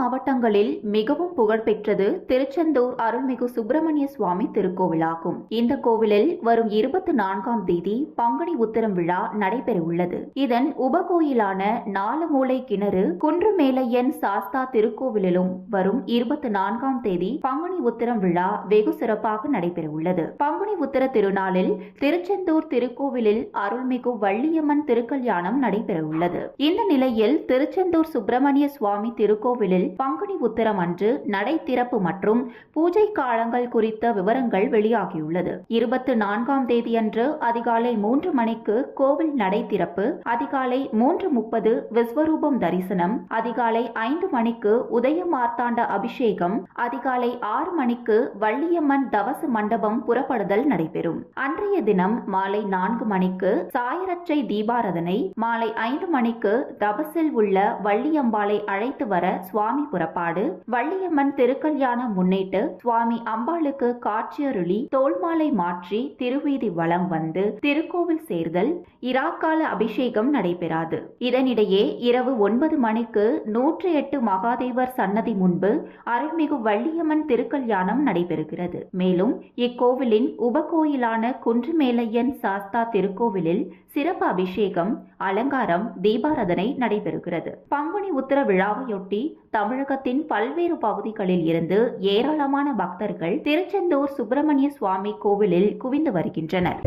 மாவட்டங்களில் மிகவும் புகழ்பெற்றது திருச்செந்தூர் அருள்மிகு சுப்பிரமணிய சுவாமி திருக்கோவிலாகும். இந்த கோவிலில் வரும் இருபத்தி நான்காம் தேதி பங்குனி உத்தரம் விழா நடைபெறவுள்ளது. இதன் உபகோயிலான நாலு மூலை கிணறு குன்றுமேலையன் சாஸ்தா திருக்கோவிலிலும் வரும் இருபத்தி நான்காம் தேதி பங்குனி உத்திரம் விழா வெகு சிறப்பாக நடைபெறவுள்ளது. பங்குனி உத்திர திருநாளில் திருச்செந்தூர் திருக்கோவிலில் அருள்மிகு வள்ளியம்மன் திருக்கல்யாணம் நடைபெறவுள்ளது. இந்த நிலையில் திருச்செந்தூர் சுப்பிரமணிய சுவாமி திருக்கோவிலில் பங்குனி உத்திரம் அன்று நடை திறப்பு மற்றும் பூஜை காலங்கள் குறித்த விவரங்கள் வெளியாகியுள்ளது. இருபத்தி நான்காம் தேதியன்று அதிகாலை மூன்று மணிக்கு கோவில் நடை திறப்பு அதிகாலை மூன்று முப்பது விஸ்வரூபம் தரிசனம் அதிகாலை ஐந்து மணிக்கு உதய மார்த்தாண்ட அபிஷேகம் அதிகாலை ஆறு மணிக்கு வள்ளியம்மன் தவசு மண்டபம் புறப்படுதல் நடைபெறும். அன்றைய தினம் மாலை நான்கு மணிக்கு சாயரட்சை தீபாரதனை மாலை ஐந்து மணிக்கு தபசில் உள்ள வள்ளியம்பாளை அழைத்து வர சுவாமி சுவாமி புறப்பாடு வள்ளியம்மன் திருக்கல்யாணம் முன்னிட்டு சுவாமி அம்பாளுக்கு காட்சியருளி தோல்மாலை மாற்றி திருவீதி வலம் வந்து திருக்கோவில் சேர்தல் இராக்கால அபிஷேகம் நடைபெறாது. இதனிடையே இரவு ஒன்பது மணிக்கு நூற்றி எட்டு மகாதேவர் சன்னதி முன்பு அருள்மிகு வள்ளியம்மன் திருக்கல்யாணம் நடைபெறுகிறது. மேலும் இக்கோவிலின் உபகோயிலான குன்றுமேலையன் சாஸ்தா திருக்கோவிலில் சிறப்பு அபிஷேகம் அலங்காரம் தீபாரதனை நடைபெறுகிறது. பங்குனி உத்தர விழாவையொட்டி தம் தமிழகத்தின் பல்வேறு பகுதிகளில் இருந்து ஏராளமான பக்தர்கள் திருச்செந்தூர் சுப்பிரமணிய சுவாமி கோவிலில் குவிந்து வருகின்றனர்.